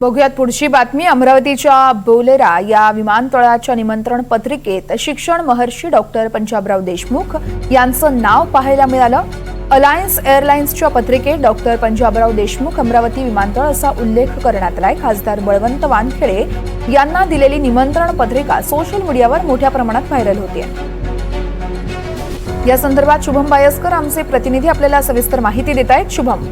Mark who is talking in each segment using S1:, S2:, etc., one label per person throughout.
S1: बघूयात पुढची बातमी. अमरावतीच्या बोलेरा या विमानतळाच्या निमंत्रण पत्रिकेत शिक्षण महर्षी डॉक्टर पंजाबराव देशमुख यांचं नाव पाहायला मिळालं. अलायन्स एअरलाइन्सच्या पत्रिकेत डॉक्टर पंजाबराव देशमुख अमरावती विमानतळ असा उल्लेख करण्यात आलाय. खासदार बळवंत वानखेडे यांना दिलेली निमंत्रण पत्रिका सोशल मीडियावर मोठ्या प्रमाणात व्हायरल होते या संदर्भात शुभम बायस्कर आमचे प्रतिनिधी आपल्याला सविस्तर माहिती देत आहेत शुभम.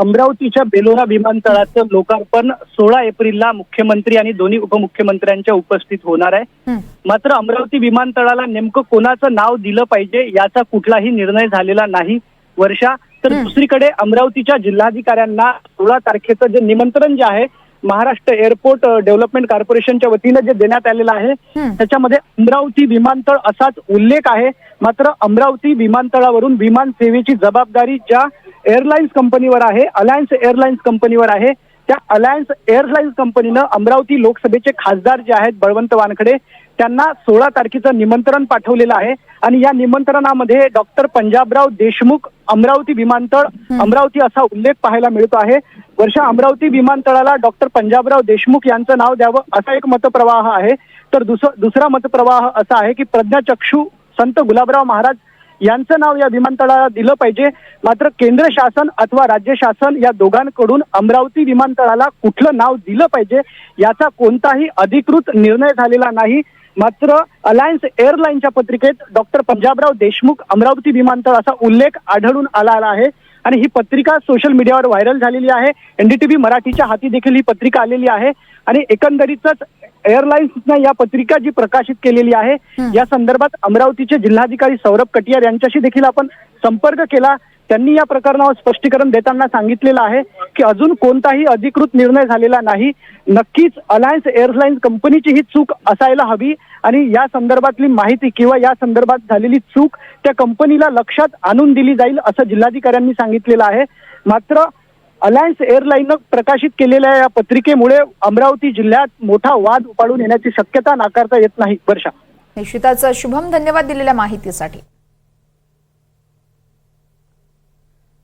S2: अमरावतीच्या बेलोरा विमानतळाचं लोकार्पण सोळा एप्रिलला मुख्यमंत्री आणि दोन्ही उपमुख्यमंत्र्यांच्या उपस्थित होणार आहे. मात्र अमरावती विमानतळाला नेमकं कोणाचं नाव दिलं पाहिजे याचा कुठलाही निर्णय झालेला नाही वर्षा तर. दुसरीकडे अमरावतीच्या जिल्हाधिकाऱ्यांना सोळा तारखेचं जे निमंत्रण जे आहे महाराष्ट्र एअरपोर्ट डेव्हलपमेंट कॉर्पोरेशनच्या वतीनं जे देण्यात आलेलं आहे. त्याच्यामध्ये अमरावती विमानतळ असाच उल्लेख आहे मात्र अमरावती विमानतळावरून विमान सेवेची जबाबदारी ज्या एअरलाइन्स कंपनीवर आहे अलायन्स एअरलाइन्स कंपनीवर आहे. त्या अलायन्स एअरलाइन्स कंपनीनं अमरावती लोकसभेचे खासदार जे आहेत बळवंत वानखडे त्यांना सोळा तारखेचं निमंत्रण पाठवलेलं आहे. आणि या निमंत्रणामध्ये डॉक्टर पंजाबराव देशमुख अमरावती विमानतळ अमरावती असा उल्लेख पाहायला मिळतो आहे. वर्षा अमरावती विमानतळाला डॉक्टर पंजाबराव देशमुख यांचं नाव द्यावं असा एक मतप्रवाह आहे. तर दुस दुसरा मतप्रवाह असा आहे की प्रज्ञाचक्षू संत गुलाबराव महाराज यांचं नाव या विमानतळाला दिलं पाहिजे. मात्र केंद्र शासन अथवा राज्य शासन या दोघांकडून अमरावती विमानतळाला कुठलं नाव दिलं पाहिजे याचा कोणताही अधिकृत निर्णय झालेला नाही. मात्र अलायन्स एअरलाईनच्या पत्रिकेत डॉक्टर पंजाबराव देशमुख अमरावती विमानतळ असा उल्लेख आढळून आला आहे. आणि ही पत्रिका सोशल मीडियावर व्हायरल झालेली आहे. एनडीटीव्ही मराठीच्या हाती देखील ही पत्रिका आलेली आहे. आणि एकंदरीतच एअरलाइन्सनं या पत्रिका जी प्रकाशित केलेली आहे. या संदर्भात अमरावतीचे जिल्हाधिकारी सौरभ कटियार यांच्याशी देखील आपण संपर्क केला. त्यांनी या प्रकरणावर स्पष्टीकरण देताना सांगितलेलं आहे की अजून कोणताही अधिकृत निर्णय झालेला नाही. नक्कीच अलायन्स एअरलाइन्स कंपनीची ही चूक असायला हवी आणि या संदर्भातली माहिती किंवा या संदर्भात झालेली चूक त्या कंपनीला लक्षात आणून दिली जाईल असं जिल्हाधिकाऱ्यांनी सांगितलेलं आहे. मात्र अलायन्स एअरलाईननं प्रकाशित केलेल्या या पत्रिकेमुळे अमरावती जिल्ह्यात मोठा वाद उपाडून येण्याची शक्यता नाकारता येत नाही वर्षा.
S1: निश्चितच शुभम धन्यवाद दिलेल्या माहितीसाठी.